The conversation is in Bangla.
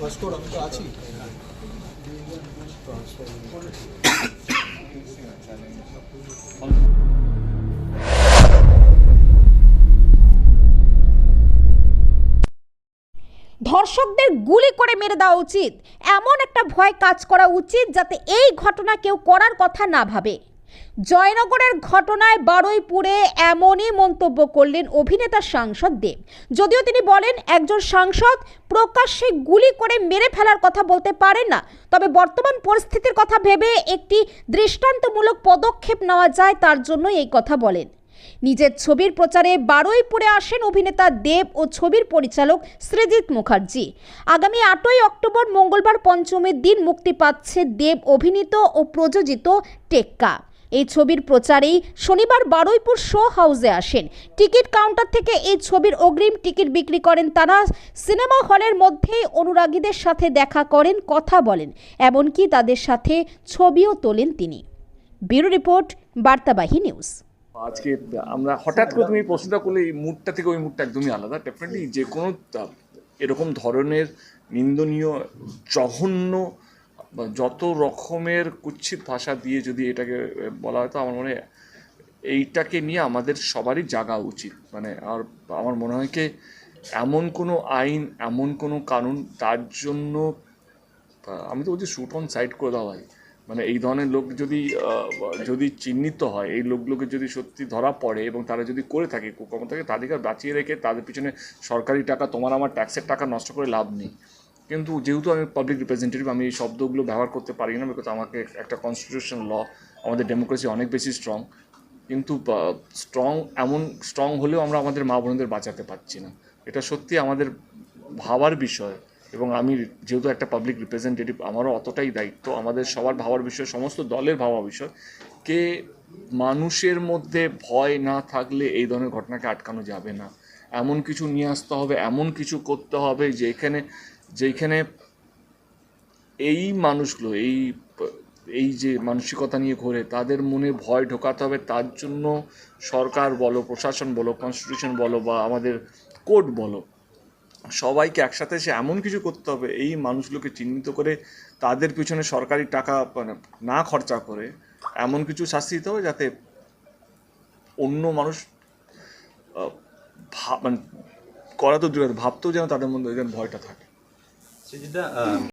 ভাস্কর আমি তো আছি। ধর্ষকদের গুলি করে মেরে দেওয়া উচিত। এমন একটা ভয় কাজ করা উচিত যাতে এই ঘটনা কেউ করার কথা না ভাবে। জয়নগরের ঘটনায় বারুইপুরে এমনই মন্তব্য করলেন অভিনেতা সাংসদ দেব। যদিও তিনি বলেন, একজন সাংসদ প্রকাশ্যে গুলি করে মেরে ফেলার কথা বলতে পারেন না, তবে বর্তমান পরিস্থিতির কথা ভেবে একটি দৃষ্টান্তমূলক পদক্ষেপ নেওয়া যায় তার জন্য এই কথা বলেন। নিজের ছবির প্রচারে বারুইপুরে আসেন অভিনেতা দেব ও ছবির পরিচালক সৃজিত মুখার্জি। আগামী আটই অক্টোবর মঙ্গলবার পঞ্চমীর দিন মুক্তি পাচ্ছে দেব অভিনীত ও প্রযোজিত টেক্কা। এই ছবির প্রচারেই শনিবার বারুইপুর শো হাউসে আসেন। টিকিট কাউন্টার থেকে এই ছবির অগ্রিম টিকিট বিক্রি করেন তারা। সিনেমা হলের মধ্যেই অনুরাগীদের সাথে দেখা করেন, কথা বলেন, এমনকি তাদের সাথে ছবিও তোলেন তিনি। Bureau report, Bartabahi news. আজকে আমরা হঠাৎ করে তুমি প্রশ্নটা করলে, এই মুডটা থেকে ওই মুডটা একদমই আলাদা। ডেফিনেটলি যে কোনো এরকম ধরনের নিন্দনীয়, জঘন্য যত রকমের কুচ্ছিত ভাষা দিয়ে যদি এটাকে বলা হয়, তো আমার মনে হয় এইটাকে নিয়ে আমাদের সবারই জাগা উচিত। মানে আর আমার মনে হয় কি, এমন কোনো আইন, এমন কোনো কানুন, তার জন্য আমি তো বলছি শুট অন সাইড করে দেওয়া হয়। মানে এই ধরনের লোক যদি যদি চিহ্নিত হয়, এই লোকগুলোকে যদি সত্যি ধরা পড়ে এবং তারা যদি করে থাকে, কুকর্ম থাকে তাদেরকে বাঁচিয়ে রেখে তাদের পিছনে সরকারি টাকা, তোমার আমার ট্যাক্সের টাকা নষ্ট করে লাভ নেই। কিন্তু যেহেতু আমি পাবলিক রিপ্রেজেন্টেটিভ আমি এই শব্দগুলো ব্যবহার করতে পারি না বিকজ আমাকে একটা কনস্টিটিউশন ল আমাদের ডেমোক্রেসি অনেক বেশি স্ট্রং কিন্তু স্ট্রং এমন স্ট্রং হলেও আমরা আমাদের মা বোনদের বাঁচাতে পারছি না। এটা সত্যি আমাদের ভাবার বিষয় এবং আমি যেহেতু একটা পাবলিক রিপ্রেজেন্টেটিভ আমারও অতটাই দায়িত্ব। আমাদের সবার ভাবার বিষয়, সমস্ত দলের ভাবা বিষয়। কে মানুষের মধ্যে ভয় না থাকলে এই ধরনের ঘটনাকে আটকানো যাবে না। এমন কিছু নিয়ে আসতে হবে, এমন কিছু করতে হবে যেখানে যেখানে এই মানুষগুলো, এই এই যে মানসিকতা নিয়ে ঘোরে, তাদের মনে ভয় ঢোকাতে হবে। তার জন্য সরকার বলো, প্রশাসন বলো কনস্টিটিউশন বলো বা আমাদের কোর্ট বলো, সবাইকে একসাথে এসে এমন কিছু করতে হবে। এই মানুষগুলোকে চিহ্নিত করে তাদের পিছনে সরকারি টাকা মানে না খরচা করে এমন কিছু শাস্তি দিতে হবে যাতে অন্য মানুষ মানে করা তো দূরের, ভাবতেও যেন তাদের মধ্যে যেন ভয়টা থাকে। Всегда. А.